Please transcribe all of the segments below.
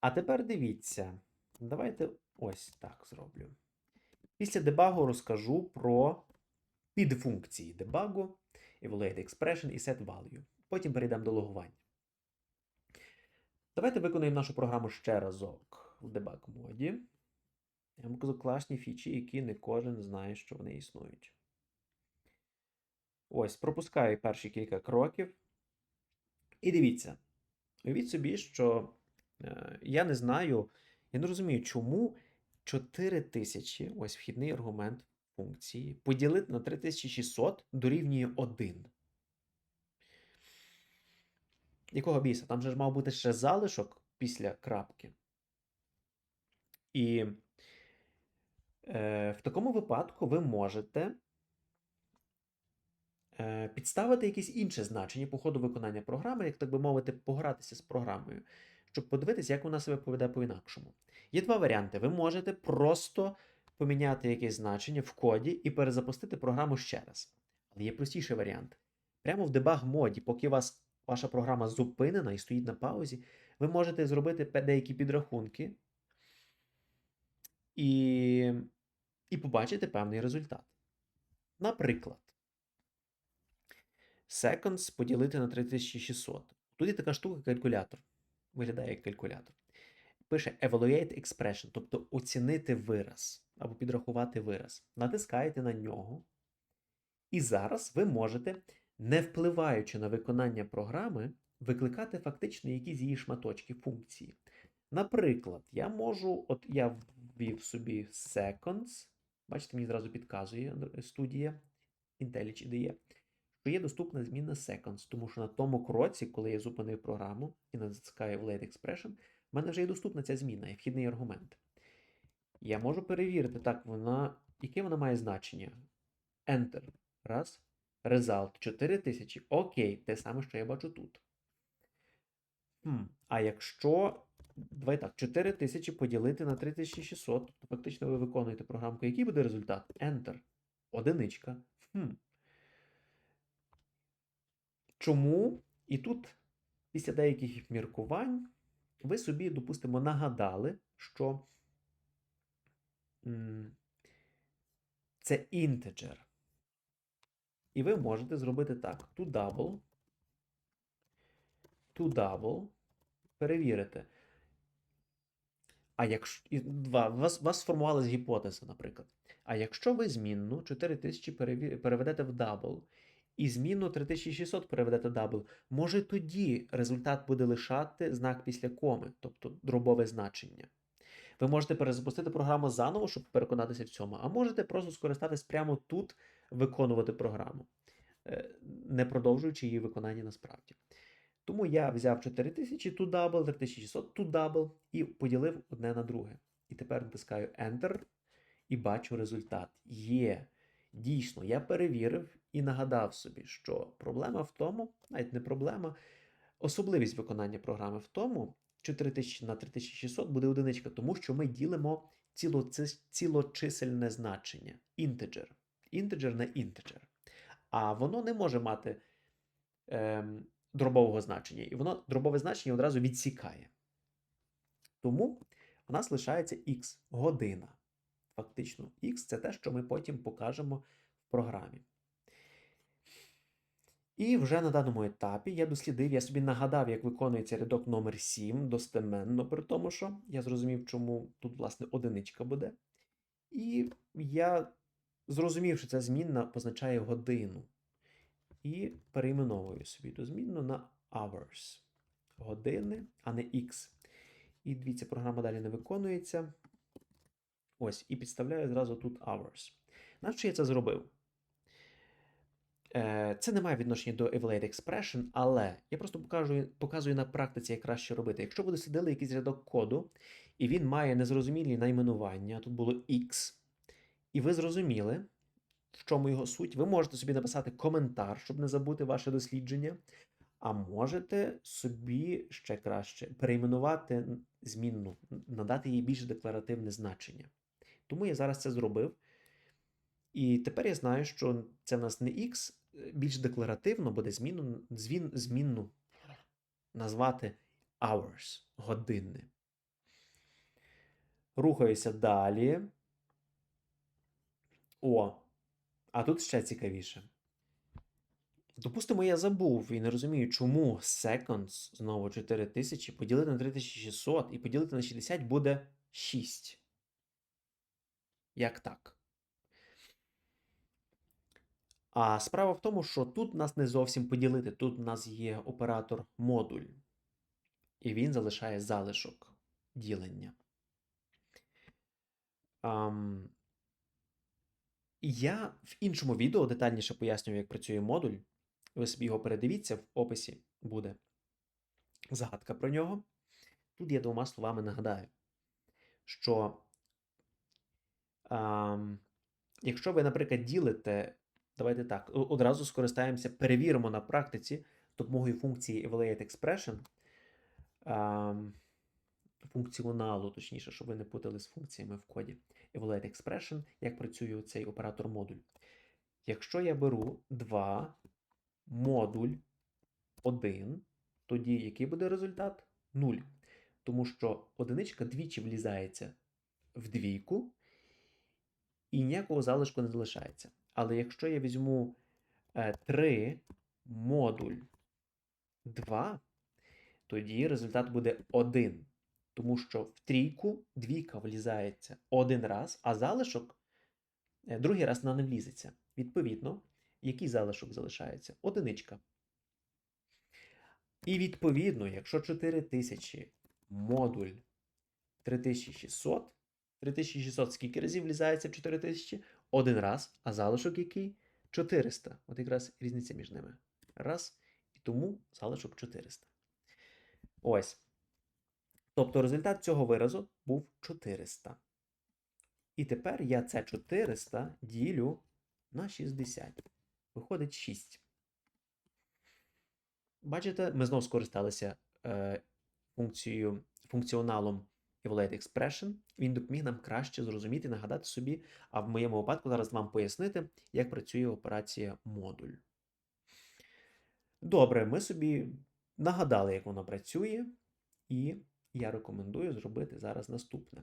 А тепер дивіться. Давайте ось так зроблю. Після дебагу розкажу про підфункції дебагу, evaluate expression і set value. Потім перейдемо до логування. Давайте виконаємо нашу програму ще разок в дебаг моді. Я вам кажу класні фічі, які не кожен знає, що вони існують. Ось, пропускаю перші кілька кроків. І дивіться. Уявіть собі, що я не знаю, я не розумію, чому 4000, ось вхідний аргумент функції, поділити на 3600 дорівнює 1. Якого біса? Там же ж мав бути ще залишок після крапки. І е, в такому випадку ви можете е, підставити якесь інше значення по ходу виконання програми, як так би мовити, погратися з програмою, щоб подивитися, як вона себе поведе по-інакшому. Є два варіанти. Ви можете просто поміняти якесь значення в коді і перезапустити програму ще раз. Але є простіший варіант. Прямо в дебаг моді, поки вас ваша програма зупинена і стоїть на паузі, ви можете зробити деякі підрахунки і, і побачити певний результат. Наприклад, seconds поділити на 3600. Тут є така штука калькулятор. Виглядає як калькулятор. Пише evaluate expression, тобто оцінити вираз або підрахувати вираз. Натискаєте на нього. І зараз ви можете, не впливаючи на виконання програми, викликати фактично якісь її шматочки функції. Наприклад, я можу, от я ввів собі seconds, бачите, мені зразу підказує студія IntelliJ IDE, що є доступна зміна seconds, тому що на тому кроці, коли я зупинив програму і натискаю Evaluate Expression, в мене вже є доступна ця зміна, і вхідний аргумент. Я можу перевірити, так, вона, яке вона має значення. Enter. Раз. Result 4000. Окей, те саме, що я бачу тут. Хм, а якщо. Давай так, 4000 поділити на 3600, то фактично ви виконуєте програмку. Який буде результат? Enter. Одиничка. Хм. Чому? І тут, після деяких міркувань, ви собі, допустимо, нагадали, що це інтеджер. І ви можете зробити так: to double, to double, перевірити. А якщо і два, вас, вас сформувалась гіпотеза, наприклад. А якщо ви змінну 4000 переві- переведете в double, і змінну 3600 переведете double, може тоді результат буде лишати знак після коми, тобто дробове значення. Ви можете перезапустити програму заново, щоб переконатися в цьому, а можете просто скористатись прямо тут, виконувати програму, е, не продовжуючи її виконання насправді. Тому я взяв 4000 to double, 3600 to double і поділив одне на друге. І тепер натискаю Enter і бачу результат. Є. Дійсно, я перевірив і нагадав собі, що проблема в тому, навіть не проблема, особливість виконання програми в тому, 4000 на 3600 буде одиничка, тому що ми ділимо цілочисельне значення. Інтеджер. Інтеджер на інтеджер. А воно не може мати ем, дробового значення, і воно дробове значення одразу відсікає. Тому в нас лишається x година. Фактично, x це те, що ми потім покажемо в програмі. І вже на даному етапі я дослідив, я собі нагадав, як виконується рядок номер 7 достеменно, при тому, що я зрозумів, чому тут, власне, одиничка буде. І я зрозумів, що ця змінна позначає годину. І перейменовую собі ту змінну на hours. Години, а не x. І дивіться, програма далі не виконується. Ось, і підставляю зразу тут hours. Навіщо я це зробив? Е, Це не має відношення до Evaluate Expression, але я просто покажу, показую на практиці, як краще робити. Якщо ви дослідили якийсь рядок коду, і він має незрозумілі найменування, тут було X, і ви зрозуміли, в чому його суть, ви можете собі написати коментар, щоб не забути ваше дослідження. А можете собі ще краще перейменувати змінну, надати їй більш декларативне значення. Тому я зараз це зробив. І тепер я знаю, що це в нас не X, більш декларативно буде змінну, звін, змінну назвати hours, години. Рухаюся далі. О, а тут ще цікавіше. Допустимо, я забув і не розумію, чому seconds, знову 4000, поділити на 3600 і поділити на 60 буде 6. Як так? А справа в тому, що тут нас не зовсім поділити. Тут у нас є оператор модуль. І він залишає залишок ділення. Ам, я в іншому відео детальніше пояснюю, як працює модуль. Ви собі його передивіться, в описі буде загадка про нього. Тут я двома словами нагадаю, що ам, якщо ви, наприклад, ділите, давайте так, одразу скористаємося, перевіримо на практиці допомогою функції Evaluate Expression, функціоналу, точніше, щоб ви не путали з функціями в коді. Evaluate Expression, як працює цей оператор модуль. Якщо я беру 2 модуль 1, тоді який буде результат? 0. Тому що одиничка двічі влізається в двійку, і ніякого залишку не залишається. Але якщо я візьму 3 модуль 2, тоді результат буде 1. Тому що в трійку двійка влізається один раз, а залишок е, другий раз вона не влізеться. Відповідно, який залишок залишається? Одиничка. І відповідно, якщо 4000 модуль 3600, 3600 скільки разів влізається в 4000? Один раз, а залишок який? 400. От якраз різниця між ними. Раз. І тому залишок 400. Ось. Тобто результат цього виразу був 400. І тепер я це 400 ділю на 60. Виходить 6. Бачите, ми знову скористалися е, функцією, функціоналом Evaluate Expression. Він допоміг нам краще зрозуміти, нагадати собі, а в моєму випадку зараз вам пояснити, як працює операція модуль. Добре, ми собі нагадали, як воно працює, і я рекомендую зробити зараз наступне.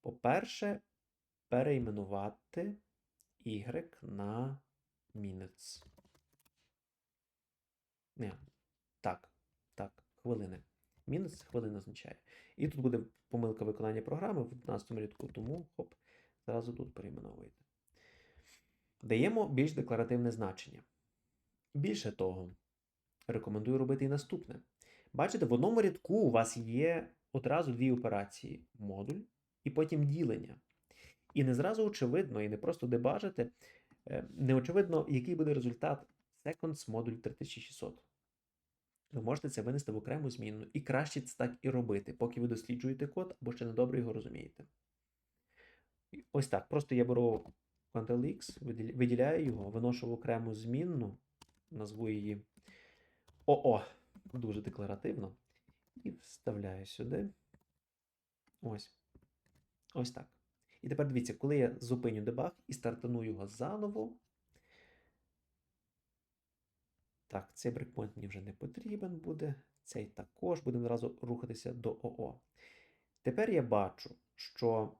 По-перше, перейменувати y на minutes. Не, так, так, хвилини. Мінус хвилина означає. І тут буде помилка виконання програми в 12 рядку, тому хоп, зразу тут перейменовуєте. Даємо більш декларативне значення. Більше того, рекомендую робити і наступне. Бачите, в одному рядку у вас є одразу дві операції: модуль і потім ділення. І не зразу очевидно, і не просто дебажити, е, не очевидно, який буде результат seconds модуль 3600. Ви можете це винести в окрему змінну, і краще це так і робити, поки ви досліджуєте код або ще недобре його розумієте. Ось так. Просто я беру Ctrl-X, виділяю його, виношу в окрему змінну, назву її ОО, дуже декларативно, і вставляю сюди. Ось. Ось так. І тепер дивіться, коли я зупиню дебаг і стартану його заново. Так, цей брекпойнт мені вже не потрібен буде. Цей також будемо одразу рухатися до ОО. Тепер я бачу, що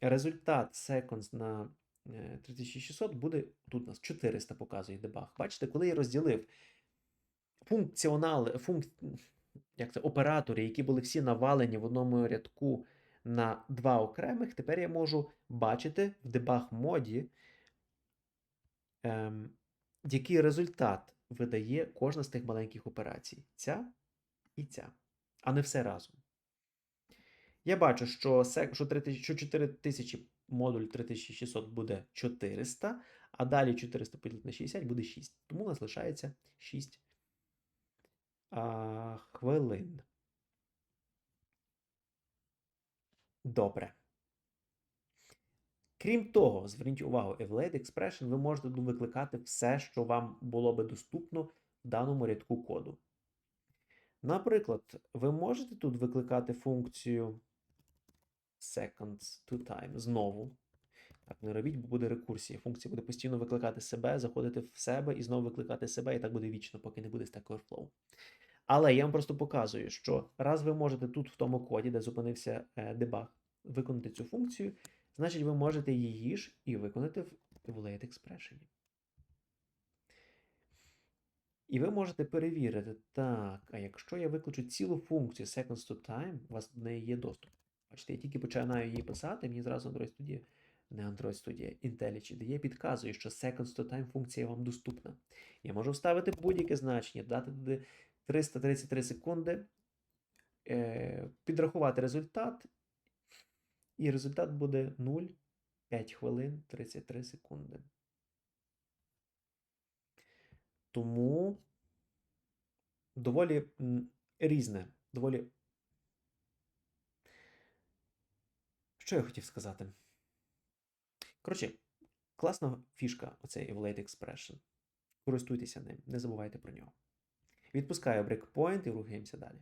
результат seconds на е, 3600 буде тут у нас 400 показує дебаг. Бачите, коли я розділив функціонали, функ... як це, оператори, які були всі навалені в одному рядку на два окремих, тепер я можу бачити в дебаг моді, ем, який результат видає кожна з тих маленьких операцій. Ця і ця, а не все разом. Я бачу, що, сек- що 3000 що 4000 модуль 3600 буде 400, а далі 400 поділити на 60 буде 6. Тому у нас лишається 6 а, хвилин. Добре. Крім того, зверніть увагу, Evaluate Expression ви можете викликати все, що вам було би доступно в даному рядку коду. Наприклад, ви можете тут викликати функцію seconds to time знову. Так, не робіть, бо буде рекурсія. Функція буде постійно викликати себе, заходити в себе і знову викликати себе, і так буде вічно, поки не буде Stack Overflow. Але я вам просто показую, що раз ви можете тут в тому коді, де зупинився е, дебаг, виконати цю функцію, значить ви можете її ж і виконати в evaluate expression. І ви можете перевірити, так, а якщо я виключу цілу функцію seconds to time, у вас до неї є доступ. Бачите, я тільки починаю її писати, мені зразу Android Studio, не Android Studio, IntelliJ дає, підказує, що seconds to time функція вам доступна. Я можу вставити будь-яке значення, дати туди 333 секунди, е, підрахувати результат, і результат буде 0, 5 хвилин 33 секунди. Тому доволі різне, доволі. Що я хотів сказати? Коротше, класна фішка оцей Evaluate Expression. Користуйтеся ним, не забувайте про нього. Відпускаю брейкпоінт і рухаємося далі.